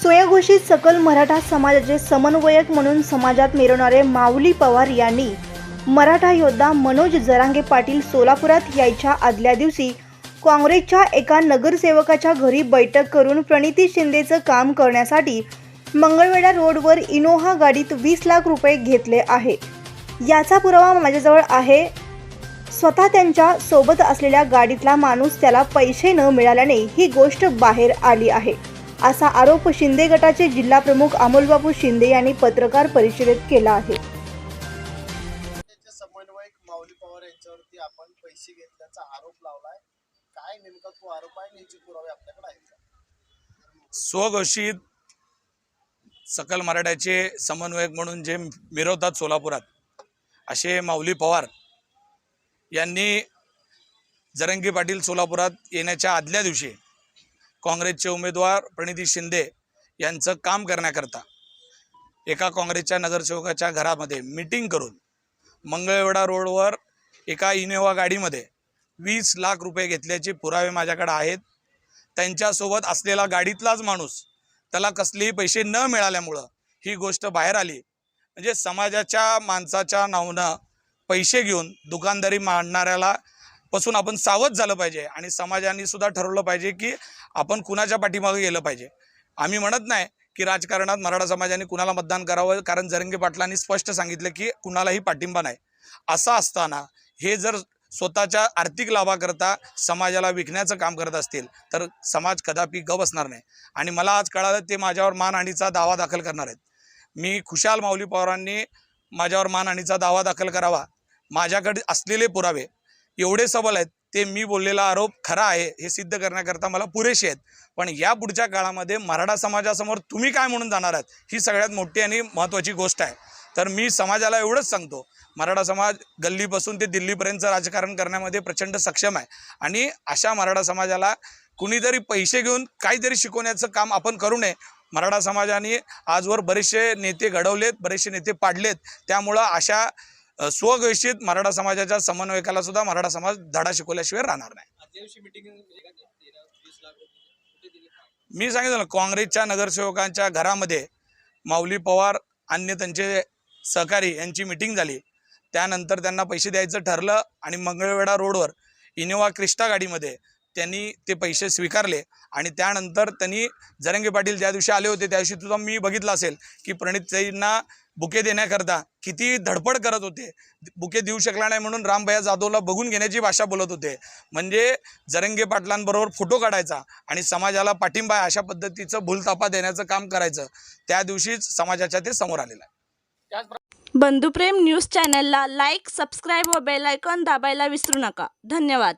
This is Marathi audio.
स्वयंघोषित सकल मराठा समाजाचे समन्वयक म्हणून समाजात मिरवणारे माऊली पवार यांनी मराठा योद्धा मनोज जरांगे पाटील सोलापुरात यायच्या आदल्या दिवशी काँग्रेसच्या एका नगरसेवकाच्या घरी बैठक करून प्रणिती शिंदेचं काम करण्यासाठी मंगळवेढा रोडवर इनोहा गाडीत वीस लाख रुपये घेतले आहे. याचा पुरावा माझ्याजवळ आहे. स्वतः त्यांच्यासोबत असलेल्या गाडीतला माणूस त्याला पैसे न मिळाल्याने ही गोष्ट बाहेर आली आहे. असा आरोप शिंदे गटाचे जिल्हा प्रमुख अमोलबाबू शिंदे यांनी पत्रकार परिषदेत केला आहे. समन्वयक माऊली पवार यांच्यावरती आपण पैसे घेतल्याचा आरोप लावलाय. काय नेमका तो आरोप आहे? याचे पुरावे आपल्याकडे आहेत का? स्वघोषित सकल मराठ्याचे समन्वयक म्हणून जे मिरवतात सोलापुरात असे माऊली पवार यांनी जरंगी पाटील सोलापुरात येण्याच्या आदल्या दिवशी काँग्रेसचे उमेदवार प्रणिती शिंदे यांचं काम करण्याकरता एका काँग्रेसच्या नगरसेवकाच्या घरामध्ये मीटिंग करून मंगळवेढा रोडवर एका इनोवा गाडीमध्ये वीस लाख रुपये घेतल्याचे पुरावे माझ्याकडे आहेत. त्यांच्यासोबत असलेला गाडीतलाच माणूस त्याला कसलेही पैसे न मिळाल्यामुळं ही गोष्ट बाहेर आली. म्हणजे समाजाच्या माणसाच्या नावनं पैसे घेऊन दुकानदारी मांडणाऱ्याला पासून आपण सावध झालं पाहिजे आणि समाजाने सुद्धा ठरवलं पाहिजे की आपण कुणाच्या पाठीमागे गेलं पाहिजे. आम्ही म्हणत नाही की राजकारणात मराठा समाजाने कुणाला मतदान करावं कारण जरंगे पाटलांनी स्पष्ट सांगितलं की कुणालाही पाठिंबा नाही. असं असताना हे जर स्वतःच्या आर्थिक लाभाकरता समाजाला विकण्याचं काम करत असतील तर समाज कदापि ग बसणार नाही. आणि मला आज कळालं ते माझ्यावर मानहानीचा दावा दाखल करणार आहेत. मी खुशाल माऊली पवारांनी माझ्यावर मानहानीचा दावा दाखल करावा. माझ्याकडे असलेले पुरावे एवढे सबल आहेत ते मी बोललेला आरोप खरा आहे हे सिद्ध करण्याकरता मला पुरेसे आहेत. पण या पुढच्या काळामध्ये मराठा समाजासमोर तुम्ही काय म्हणून जाणार आहात ही सगळ्यात मोठी आणि महत्त्वाची गोष्ट आहे. तर मी समाजाला एवढंच सांगतो मराठा समाज गल्लीपासून ते दिल्लीपर्यंतचं राजकारण करण्यामध्ये प्रचंड सक्षम आहे. आणि अशा मराठा समाजाला कुणीतरी पैसे घेऊन काहीतरी शिकवण्याचं काम आपण करू नये. मराठा समाजाने आजवर बरेचसे नेते घडवलेत बरेचसे नेते पाडलेत. त्यामुळं अशा स्वघोषित मराठा समाजाच्या समन्वयकाला सुद्धा मराठा समाज धडा शिकवल्याशिवाय राहणार नाही. मी सांगितलं ना काँग्रेसच्या नगरसेवकांच्या घरामध्ये माऊली पवार आणि त्यांचे सहकारी यांची मिटिंग झाली. त्यानंतर त्यांना पैसे द्यायचं ठरलं आणि मंगळवेढा रोडवर इनोवा क्रिस्टा गाडीमध्ये त्यांनी ते पैसे स्वीकारले आणि त्यानंतर त्यांनी जरंगे पाटील ज्या दिवशी आले होते त्या दिवशी तुझा मी बघितलं असेल की प्रणितताईंना बुके देण्याकरता किती धडपड करत होते. बुके देऊ शकला नाही म्हणून रामभया जाधवला बघून घेण्याची भाषा बोलत होते. म्हणजे जरंगे पाटलांबरोबर फोटो काढायचा आणि समाजाला पाठिंबा अशा पद्धतीचं भूलतापा देण्याचं काम करायचं. त्या दिवशीच समाजाच्या ते समोर आलेलं आहे. बंधुप्रेम न्यूज चॅनलला लाईक सबस्क्राईब व बेलायकॉन दाबायला विसरू नका. धन्यवाद.